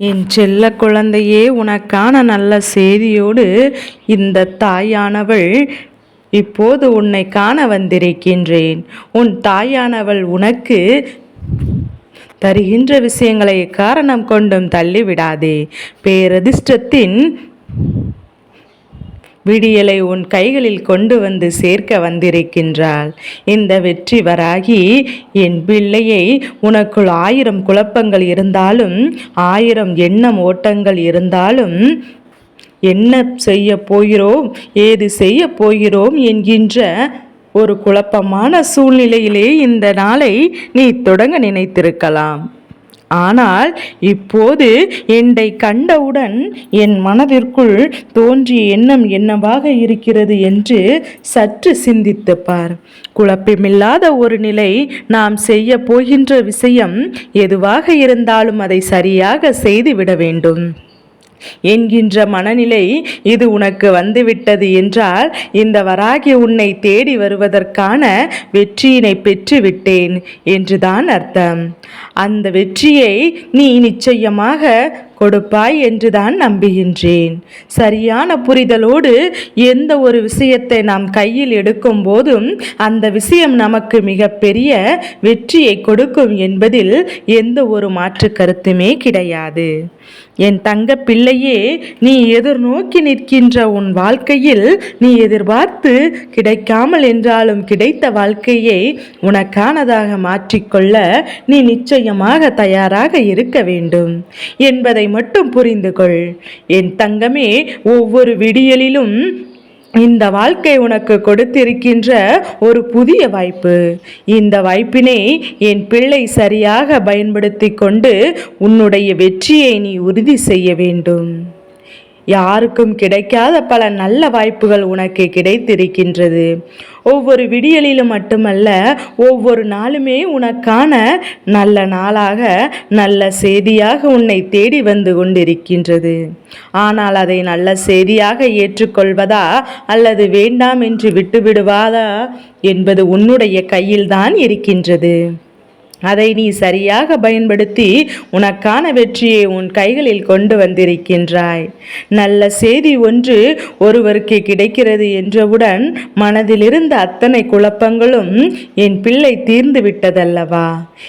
என் செல்ல குழந்தையே உனக்கான நல்ல செய்தியோடு இந்த தாயானவள் இப்போது உன்னை காண வந்திருக்கின்றேன். உன் தாயானவள் உனக்கு தருகின்ற விஷயங்களை காரணம் கொண்டும் தள்ளிவிடாதே. பேரதிர்ஷ்டத்தின் விடியலை உன் கைகளில் கொண்டு வந்து சேர்க்க வந்திருக்கின்றாள். இந்த வெற்றி வராகி என் பிள்ளையை உனக்குள் ஆயிரம் குழப்பங்கள் இருந்தாலும் ஆயிரம் எண்ணம் ஓட்டங்கள் இருந்தாலும் என்ன செய்ய போகிறோம் ஏது செய்ய போகிறோம் என்கின்ற ஒரு குழப்பமான சூழ்நிலையிலே இந்த நாளை நீ தொடங்க நினைத்திருக்கலாம். ஆனால் இப்போது என்னை கண்டவுடன் என் மனதிற்குள் தோன்றிய எண்ணம் என்னவாக இருக்கிறது என்று சற்று சிந்தித்து பார். குழப்பமில்லாத ஒரு நிலை நாம் செய்ய போகின்ற விஷயம் எதுவாக இருந்தாலும் அதை சரியாக செய்துவிட வேண்டும். என்கின்ற மனநிலை இது உனக்கு வந்துவிட்டது என்றால் இந்த வராகி உன்னை தேடி வருவதற்கான வெற்றியினை பெற்றுவிட்டேன் என்றுதான் அர்த்தம். அந்த வெற்றியை நீ நிச்சயமாக கொடுப்பாய் என்றுதான் நம்புகின்றேன். சரியான புரிதலோடு எந்த ஒரு விஷயத்தை நாம் கையில் எடுக்கும் போதும் அந்த விஷயம் நமக்கு மிகப்பெரிய வெற்றியை கொடுக்கும் என்பதில் எந்த ஒரு மாற்று கருத்துமே கிடையாது. என் தங்க பிள்ளையே நீ எதிர்நோக்கி நிற்கின்ற உன் வாழ்க்கையில் நீ எதிர்பார்த்து கிடைக்காமல் என்றாலும் கிடைத்த வாழ்க்கையை உனக்கானதாக மாற்றிக்கொள்ள நீ நிச்சயமாக தயாராக இருக்க வேண்டும். என்பதை மட்டும் புரிந்து கொள் என் தங்கமே ஒவ்வொரு விடியலிலும் இந்த வாழ்க்கை உனக்கு கொடுத்திருக்கின்ற ஒரு புதிய வாய்ப்பு. இந்த வாய்ப்பினை என் பிள்ளை சரியாக பயன்படுத்தி கொண்டு உன்னுடைய வெற்றியை நீ உறுதி செய்ய வேண்டும். யாருக்கும் கிடைக்காத பல நல்ல வாய்ப்புகள் உனக்கு கிடைத்திருக்கின்றது. ஒவ்வொரு விடியலிலும் மட்டுமல்ல ஒவ்வொரு நாளுமே உனக்கான நல்ல நாளாக நல்ல செய்தியாக உன்னை தேடி வந்து கொண்டிருக்கின்றது. ஆனால் அதை நல்ல செய்தியாக ஏற்றுக்கொள்வதா அல்லது வேண்டாம் என்று விட்டுவிடுவாதா என்பது உன்னுடைய கையில்தான் இருக்கின்றது. அதை நீ சரியாக பயன்படுத்தி உனக்கான வெற்றியை உன் கைகளில் கொண்டு வந்திருக்கின்றாய். நல்ல செய்தி ஒன்று ஒருவருக்கு கிடைக்கிறது என்றவுடன் மனதிலிருந்த அத்தனை குழப்பங்களும் என் பிள்ளை தீர்ந்து விட்டதல்லவா?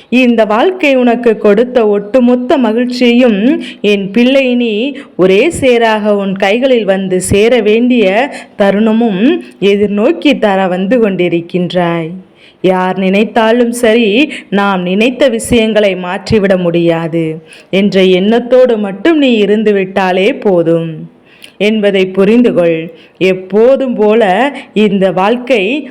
இந்த வாழ்க்கை உனக்கு கொடுத்த ஒட்டுமொத்த மகிழ்ச்சியும் என் பிள்ளை நீ ஒரே சேராக உன் கைகளில் வந்து சேர வேண்டிய தருணமும் எதிர்நோக்கி தர வந்து கொண்டிருக்கின்றாய். யார் நினைத்தாலும் சரி நாம் நினைத்த விஷயங்களை மாற்றிவிட முடியாது. என்ற எண்ணத்தோடு மட்டும் நீ இருந்துவிட்டாலே போதும். என்பதை புரிந்து கொள் எப்போதும் போல இந்த வாழ்க்கை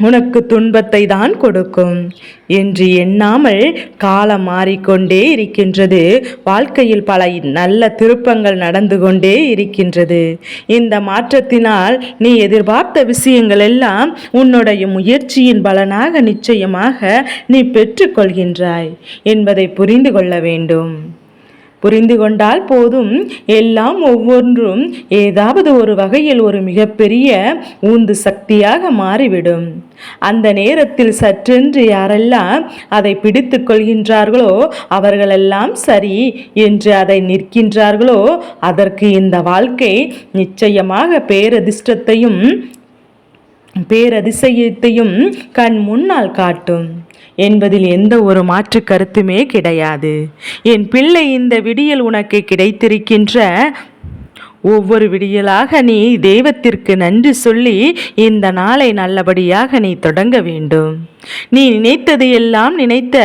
உனக்கு துன்பத்தை தான் கொடுக்கும். என்று எண்ணாமல் காலம் மாறிக்கொண்டே இருக்கின்றது. வாழ்க்கையில் பல நல்ல திருப்பங்கள் நடந்து கொண்டே இருக்கின்றது. இந்த மாற்றத்தினால் நீ எதிர்பார்த்த விஷயங்கள் எல்லாம் உன்னுடைய முயற்சியின் பலனாக நிச்சயமாக நீ பெற்றுக்கொள்கின்றாய் என்பதை புரிந்து கொள்ள வேண்டும். புரிந்து கொண்டால் போதும். எல்லாம் ஒவ்வொன்றும் ஏதாவது ஒரு வகையில் ஒரு மிகப்பெரிய ஊந்து சக்தியாக மாறிவிடும். அந்த நேரத்தில் சற்றென்று யாரெல்லாம் அதை பிடித்து கொள்கின்றார்களோ அவர்களெல்லாம் சரி என்று அதை நிற்கின்றார்களோ அதற்கு இந்த வாழ்க்கை நிச்சயமாக பேரதிர்ஷ்டத்தையும் பேரதிசயத்தையும் கண் முன்னால் காட்டும். என்பதில் எந்த ஒரு மாற்று கருத்துமே கிடையாது. என் பிள்ளை இந்த விடியல் உனக்கு கிடைத்திருக்கின்ற ஒவ்வொரு விடியலாக நீ தெய்வத்திற்கு நன்றி சொல்லி இந்த நாளை நல்லபடியாக நீ தொடங்க வேண்டும். நீ நினைத்தது எல்லாம் நினைத்த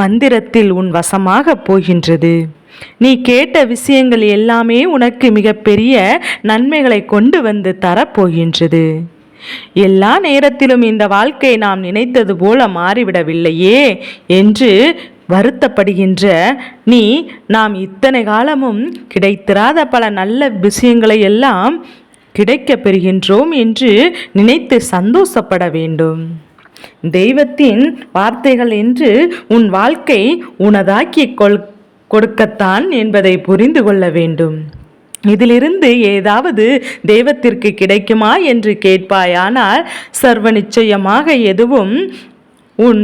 மந்திரத்தில் உன் வசமாக போகின்றது. நீ கேட்ட விஷயங்கள் எல்லாமே உனக்கு மிகப்பெரிய நன்மைகளை கொண்டு வந்து தரப்போகின்றது எல்லா நேரத்திலும் இந்த வாழ்க்கை நாம் நினைத்தது போல மாறிவிடவில்லையே என்று வருத்தப்படுகின்ற நீ நாம் இத்தனை காலமும் கிடைத்திராத பல நல்ல விஷயங்களை எல்லாம் கிடைக்கப் பெறுகின்றோம் என்று நினைத்து சந்தோஷப்பட வேண்டும். தெய்வத்தின் வார்த்தைகள் என்று உன் வாழ்க்கை உனதாக்கி கொள் கொடுக்கத்தான் என்பதை புரிந்து கொள்ள வேண்டும். இதிலிருந்து ஏதாவது தெய்வத்திற்கு கிடைக்குமா என்று கேட்பாயானால் சர்வ நிச்சயமாக எதுவும் உன்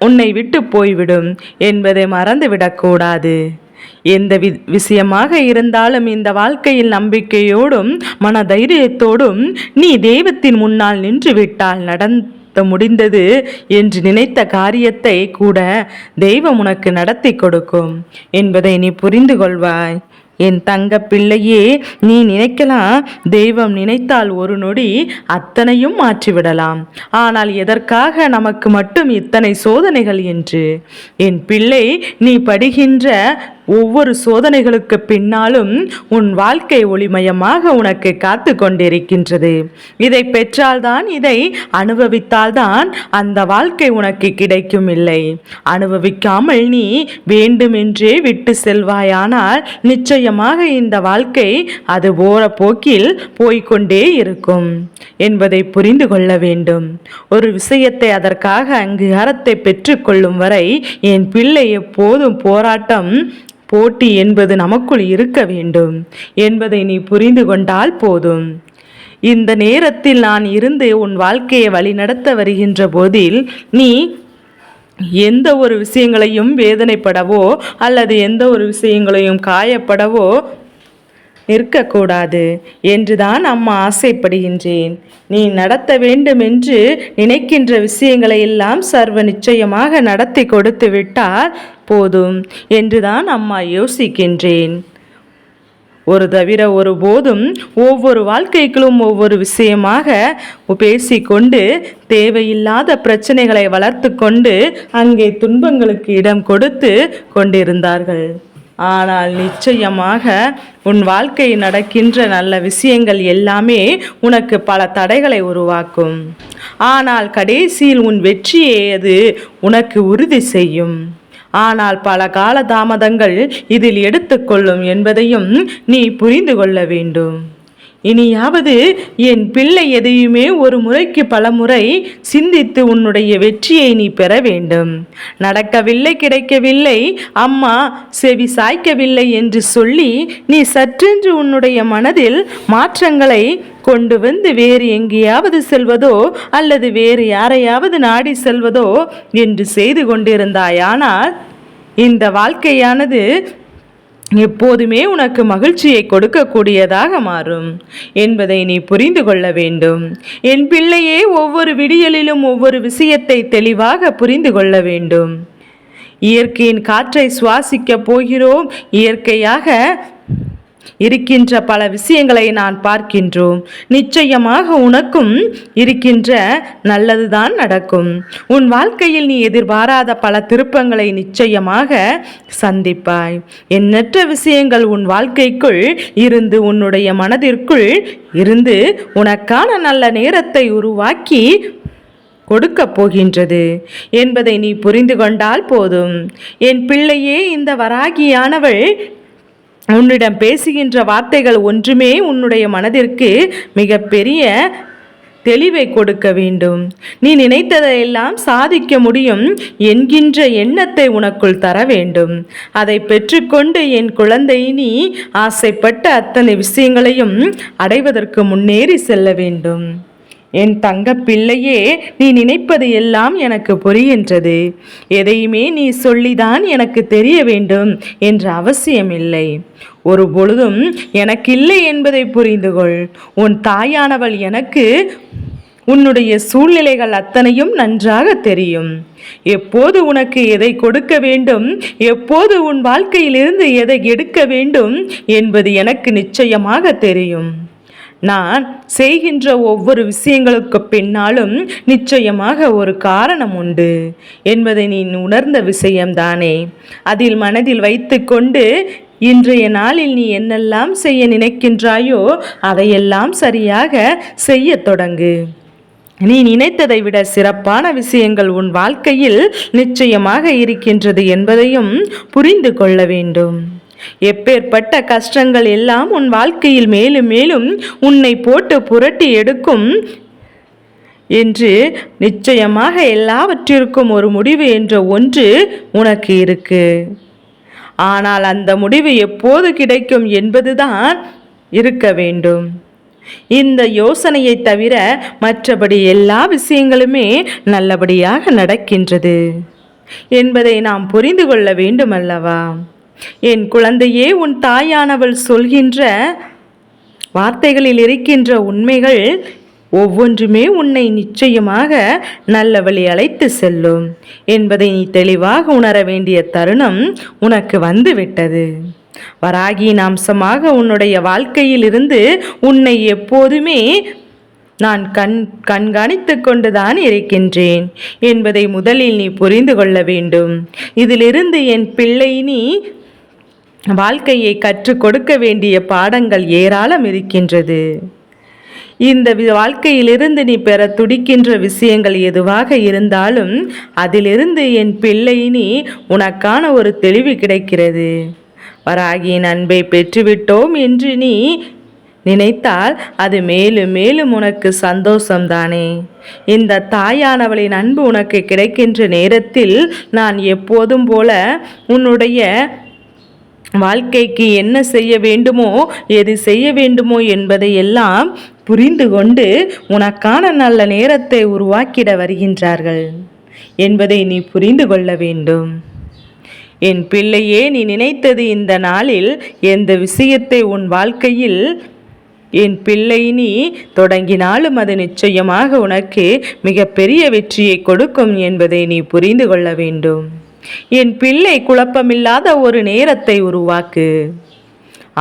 உன்னை விட்டு போய்விடும் என்பதை மறந்துவிடக்கூடாது. எந்த வி விஷயமாக இருந்தாலும் இந்த வாழ்க்கையில் நம்பிக்கையோடும் மன தைரியத்தோடும் நீ தெய்வத்தின் முன்னால் நின்று விட்டால் நடத்த முடிந்தது என்று நினைத்த காரியத்தை கூட தெய்வம் உனக்கு நடத்தி கொடுக்கும் என்பதை நீ புரிந்து கொள்வாய். என் தங்க பிள்ளையே நீ நினைக்கலாம் தெய்வம் நினைத்தால் ஒரு நொடி அத்தனையும் மாற்றிவிடலாம். ஆனால் எதற்காக நமக்கு மட்டும் இத்தனை சோதனைகள் என்று? என் பிள்ளை நீ படுகின்ற ஒவ்வொரு சோதனைகளுக்கு பின்னாலும் உன் வாழ்க்கை ஒளிமயமாக உனக்கு காத்து கொண்டிருக்கின்றது. இதை பெற்றால்தான் இதை அனுபவித்தால்தான் அந்த வாழ்க்கை உனக்கு கிடைக்கும் இல்லை அனுபவிக்காமல் நீ வேண்டுமென்றே விட்டு செல்வாயானால் நிச்சயமாக இந்த வாழ்க்கை அது போற போக்கில் போய்கொண்டே இருக்கும் என்பதை புரிந்து கொள்ள வேண்டும். ஒரு விஷயத்தை அதற்காக அங்கீகாரத்தை பெற்றுக்கொள்ளும் வரை என் பிள்ளை எப்போதும் போராட்டம் போட்டி என்பது நமக்குள் இருக்க வேண்டும் என்பதை நீ புரிந்து கொண்டால் போதும். இந்த நேரத்தில் நான் இருந்து உன் வாழ்க்கையை வழிநடத்த வருகின்ற போதில் நீ எந்த ஒரு விஷயங்களையும் வேதனைப்படவோ அல்லது எந்த ஒரு விஷயங்களையும் காயப்படவோ நிற்கக்கூடாது என்றுதான் அம்மா ஆசைப்படுகின்றேன். நீ நடத்த வேண்டும் என்று நினைக்கின்ற விஷயங்களை எல்லாம் சர்வ நிச்சயமாக நடத்தி கொடுத்து விட்டால் போதும் என்றுதான் அம்மா யோசிக்கின்றேன். ஒரு தவிர ஒருபோதும் ஒவ்வொரு வாழ்க்கைக்குள்ளும் ஒவ்வொரு விஷயமாக பேசிக்கொண்டு தேவையில்லாத பிரச்சனைகளை வளர்த்து கொண்டு அங்கே துன்பங்களுக்கு இடம் கொடுத்து கொண்டிருந்தார்கள். ஆனால் நிச்சயமாக உன் வாழ்க்கை நடக்கின்ற நல்ல விஷயங்கள் எல்லாமே உனக்கு பல தடைகளை உருவாக்கும். ஆனால் கடைசியில் உன் வெற்றியை அது உனக்கு உறுதி செய்யும். ஆனால் பல கால தாமதங்கள் இதில் எடுத்துக்கொள்ளும் என்பதையும் நீ புரிந்து கொள்ள வேண்டும். இனியாவது என் பிள்ளை எதையுமே ஒரு முறைக்கு பல முறை சிந்தித்து உன்னுடைய வெற்றியை நீ பெற வேண்டும். நடக்கவில்லை கிடைக்கவில்லை அம்மா செவி சாய்க்கவில்லை என்று சொல்லி நீ சற்றென்று உன்னுடைய மனதில் மாற்றங்களை கொண்டு வந்து வேறு எங்கேயாவது செல்வதோ அல்லது வேறு யாரையாவது நாடி செல்வதோ என்று செய்து கொண்டிருந்தாயானால் இந்த வாழ்க்கையானது எப்போதுமே உனக்கு மகிழ்ச்சியை கொடுக்கக்கூடியதாக மாறும் என்பதை நீ புரிந்து கொள்ள வேண்டும். என் பிள்ளையே ஒவ்வொரு விடியலிலும் ஒவ்வொரு விஷயத்தை தெளிவாக புரிந்து கொள்ள வேண்டும். இயற்கையின் காற்றை சுவாசிக்கப் போகிறோம். இயற்கையாக இருக்கின்ற பல விஷயங்களை நான் பார்க்கின்றோம். நிச்சயமாக உனக்கும் இருக்கின்ற நல்லதுதான் நடக்கும். உன் வாழ்க்கையில் நீ எதிர்பாராத பல திருப்பங்களை நிச்சயமாக சந்திப்பாய். எண்ணற்ற விஷயங்கள் உன் வாழ்க்கைக்குள் இருந்து உன்னுடைய மனதிற்குள் இருந்து உனக்கான நல்ல நேரத்தை உருவாக்கி கொடுக்கப் போகின்றது. என்பதை நீ புரிந்து கொண்டால் போதும். என் பிள்ளையே இந்த வராகியானவள் உன்னிடம் பேசுகின்ற வார்த்தைகள் ஒன்றுமே உன்னுடைய மனதிற்கு மிகப்பெரிய தெளிவை கொடுக்க வேண்டும். நீ நினைத்ததையெல்லாம் சாதிக்க முடியும் என்கின்ற எண்ணத்தை உனக்குள் தர வேண்டும். அதை பெற்றுக்கொண்டு என் குழந்தை நீ ஆசைப்பட்ட அத்தனை விஷயங்களையும் அடைவதற்கு முன்னேறி செல்ல வேண்டும். என் தங்க பிள்ளையே நீ நினைப்பது எல்லாம் எனக்கு புரிகின்றது. எதையுமே நீ சொல்லிதான் எனக்கு தெரிய வேண்டும் என்ற அவசியமில்லை. ஒரு பொழுதும் எனக்கில்லை என்பதை புரிந்து கொள் உன் தாயானவள் எனக்கு உன்னுடைய சூழ்நிலைகள் அத்தனையும் நன்றாக தெரியும். எப்போது உனக்கு எதை கொடுக்க வேண்டும் எப்போது உன் வாழ்க்கையிலிருந்து எதை எடுக்க வேண்டும் என்பது எனக்கு நிச்சயமாக தெரியும். நான் செய்கின்ற ஒவ்வொரு விஷயங்களுக்கு பின்னாலும் நிச்சயமாக ஒரு காரணம் உண்டு என்பதை நீ உணர்ந்த விஷயம்தானே. அதில் மனதில் வைத்துக்கொண்டு இன்றைய நாளில் நீ என்னெல்லாம் செய்ய நினைக்கின்றாயோ அதையெல்லாம் சரியாக செய்ய தொடங்கு. நீ நினைத்ததை விட சிறப்பான விஷயங்கள் உன் வாழ்க்கையில் நிச்சயமாக இருக்கின்றது என்பதையும் புரிந்து கொள்ள வேண்டும். எப்பேற்பட்ட கஷ்டங்கள் எல்லாம் உன் வாழ்க்கையில் மேலும் மேலும் உன்னை போட்டு புரட்டி எடுக்கும் என்று நிச்சயமாக எல்லாவற்றிற்கும் ஒரு முடிவு என்ற ஒன்று உனக்கு இருக்கு. ஆனால் அந்த முடிவு எப்போது கிடைக்கும் என்பதுதான் இருக்க வேண்டும். இந்த யோசனையை தவிர மற்றபடி எல்லா விஷயங்களுமே நல்லபடியாக நடக்கின்றது என்பதை நாம் புரிந்து கொள்ள வேண்டும் அல்லவா என் குழந்தையே உன் தாயானவள் சொல்கின்ற வார்த்தைகளில் இருக்கின்ற உண்மைகள் ஒவ்வொன்றுமே உன்னை நிச்சயமாக நல்ல வழி அழைத்து செல்லும் என்பதை நீ தெளிவாக உணர வேண்டிய தருணம் உனக்கு வந்துவிட்டது. வராகியின் அம்சமாக உன்னுடைய வாழ்க்கையிலிருந்து உன்னை எப்போதுமே நான் கண் கண்காணித்து கொண்டுதான் இருக்கின்றேன் என்பதை முதலில் நீ புரிந்து கொள்ள வேண்டும். இதிலிருந்து என் பிள்ளை நீ வாழ்க்கையை கற்றுக் கொடுக்க வேண்டிய பாடங்கள் ஏராளம் இருக்கின்றது. இந்த வி- வாழ்க்கையிலிருந்து நீ பெற துடிக்கின்ற விஷயங்கள் எதுவாக இருந்தாலும் அதிலிருந்து என் பிள்ளை நீ உனக்கான ஒரு தெளிவு கிடைக்கிறது. வராகியின் அன்பை பெற்றுவிட்டோம் என்று நீ நினைத்தால் அது மேலும் மேலும் உனக்கு சந்தோஷம்தானே. இந்த தாயானவளின் அன்பு உனக்கு கிடைக்கின்ற நேரத்தில் நான் எப்போதும் போல உன்னுடைய வாழ்க்கைக்கு என்ன செய்ய வேண்டுமோ எது செய்ய வேண்டுமோ என்பதை எல்லாம் புரிந்து கொண்டு உனக்கான நல்ல நேரத்தை உருவாக்கிட வருகின்றார்கள் என்பதை நீ புரிந்து கொள்ள வேண்டும். என் பிள்ளையே நீ நினைத்தது இந்த நாளில் எந்த விஷயத்தை உன் வாழ்க்கையில் என் பிள்ளை நீ தொடங்கினாலும் அது நிச்சயமாக உனக்கு மிகப்பெரிய வெற்றியை கொடுக்கும் என்பதை நீ புரிந்து கொள்ள வேண்டும். என் பிள்ளை குழப்பமில்லாத ஒரு நேரத்தை உருவாக்கு.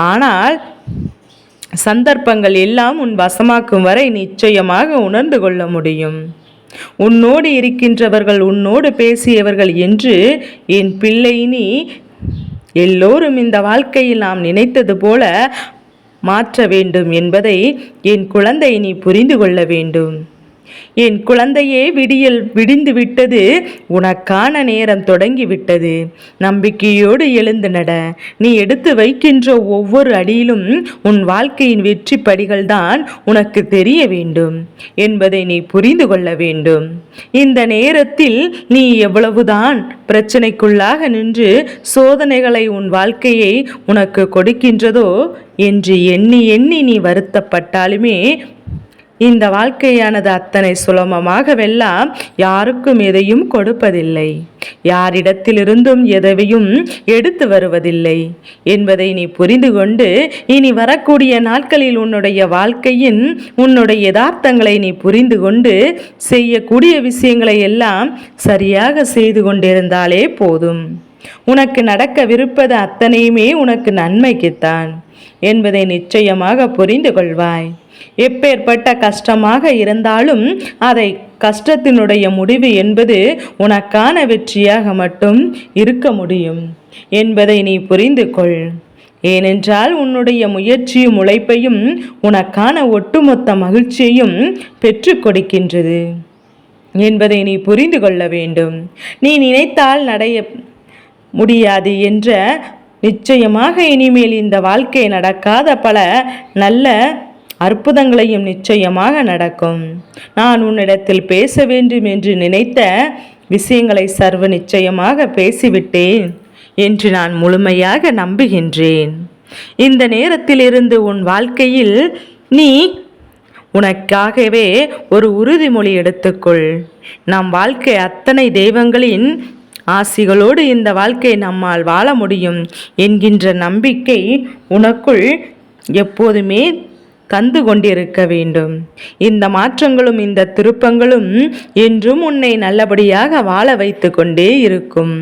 ஆனால் சந்தர்ப்பங்கள் எல்லாம் உன் வசமாக்கும் வரை நிச்சயமாக உணர்ந்து கொள்ள முடியும். உன்னோடு இருக்கின்றவர்கள் உன்னோடு பேசியவர்கள் என்று என் பிள்ளை நீ எல்லோரும் இந்த வாழ்க்கையில் நாம் நினைத்தது போல மாற்ற வேண்டும் என்பதை என் குழந்தை நீ புரிந்து கொள்ள வேண்டும். என் குழந்தையே விடியல் விடிந்து விட்டது உனக்கான நேரம் தொடங்கி விட்டது. நம்பிக்கையோடு எழுந்து நட. நீ எடுத்து வைக்கின்ற ஒவ்வொரு அடியிலும் உன் வாழ்க்கையின் வெற்றி படிகள்தான் உனக்கு தெரிய வேண்டும் என்பதை நீ புரிந்து கொள்ள வேண்டும். இந்த நேரத்தில் நீ எவ்வளவுதான் பிரச்சனைக்குள்ளாக நின்று சோதனைகளை உன் வாழ்க்கையை உனக்கு கொடுக்கின்றதோ என்று எண்ணி எண்ணி நீ வருத்தப்பட்டாலுமே இந்த வாழ்க்கையானது அத்தனை சுலபமாகவெல்லாம் யாருக்கும் எதையும் கொடுப்பதில்லை. யாரிடத்திலிருந்தும் எதவையும் எடுத்து வருவதில்லை. என்பதை நீ புரிந்து கொண்டு இனி வரக்கூடிய நாட்களில் உன்னுடைய வாழ்க்கையின் உன்னுடைய யதார்த்தங்களை நீ புரிந்து கொண்டு செய்யக்கூடிய விஷயங்களை எல்லாம் சரியாக செய்து கொண்டிருந்தாலே போதும். உனக்கு நடக்கவிருப்பது அத்தனையுமே உனக்கு நன்மைக்குத்தான். என்பதை நிச்சயமாக புரிந்து கொள்வாய். எப்பேற்பட்ட கஷ்டமாக இருந்தாலும் அதை கஷ்டத்தினுடைய முடிவு என்பது உனக்கான வெற்றியாக மட்டும் இருக்க முடியும் என்பதை நீ புரிந்து கொள். ஏனென்றால் உன்னுடைய முயற்சியும் உழைப்பையும் உனக்கான ஒட்டுமொத்த மகிழ்ச்சியையும் பெற்று கொடுக்கின்றது என்பதை நீ புரிந்து கொள்ள வேண்டும். நீ நினைத்தால் நடைய முடியாது என்ற நிச்சயமாக இனிமேல் இந்த வாழ்க்கை நடக்காத பல நல்ல அற்புதங்களையும் நிச்சயமாக நடக்கும். நான் உன்னிடத்தில் பேச வேண்டும் என்று நினைத்த விஷயங்களை சர்வ நிச்சயமாக பேசிவிட்டேன் என்று நான் முழுமையாக நம்புகின்றேன். இந்த நேரத்திலிருந்து உன் வாழ்க்கையில் நீ உனக்காகவே ஒரு உறுதிமொழி எடுத்துக்கொள். நம் வாழ்க்கை அத்தனை தெய்வங்களின் ஆசிகளோடு இந்த வாழ்க்கை நம்மால் வாழ முடியும் என்கின்ற நம்பிக்கை உனக்குள் எப்போதுமே தந்து கொண்டிருக்க வேண்டும். இந்த மாற்றங்களும் இந்த திருப்பங்களும் என்றும் உன்னை நல்லபடியாக வாழ வைத்து கொண்டே இருக்கும்.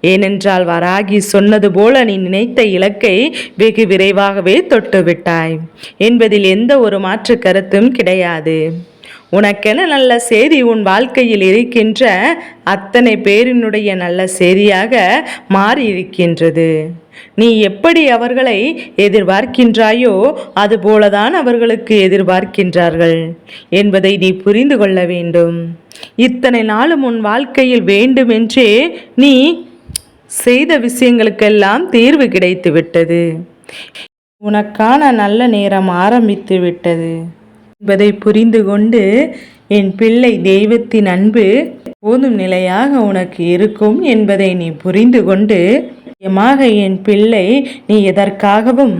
ஏனென்றால் வராகி சொன்னது போல நீ நினைத்த இலக்கை வெகு விரைவாகவே தொட்டுவிட்டாய். என்பதில் எந்த ஒரு மாற்று கருத்தும் கிடையாது. உனக்கென நல்ல செய்தி உன் வாழ்க்கையில் இருக்கின்ற அத்தனை பேரினுடைய நல்ல செய்தியாக மாறியிருக்கின்றது. நீ எப்படி அவர்களை எதிர்பார்க்கின்றாயோ அதுபோலதான் அவர்களுக்கு எதிர்பார்க்கின்றார்கள் என்பதை நீ புரிந்து கொள்ள வேண்டும். இத்தனை நாளும் உன் வாழ்க்கையில் வேண்டுமென்றே நீ செய்த விஷயங்களுக்கெல்லாம் தீர்வு கிடைத்து விட்டது உனக்கான நல்ல நேரம் ஆரம்பித்து விட்டது என்பதை புரிந்து கொண்டு என் பிள்ளை தெய்வத்தின் அன்பு போதும் நிலையாக உனக்கு இருக்கும் என்பதை நீ புரிந்து கொண்டு நிச்சயமாக என் பிள்ளை நீ எதற்காகவும்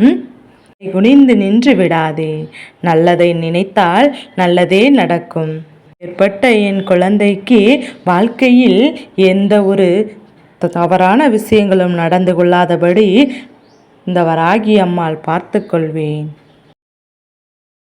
குனிந்து நின்று விடாதே. நல்லதை நினைத்தால் நல்லதே நடக்கும். ஏற்பட்ட என் குழந்தைக்கு வாழ்க்கையில் எந்த ஒரு தவறான விஷயங்களும் நடந்து கொள்ளாதபடி இந்த வராகி அம்மாள் பார்த்து கொள்வேன்.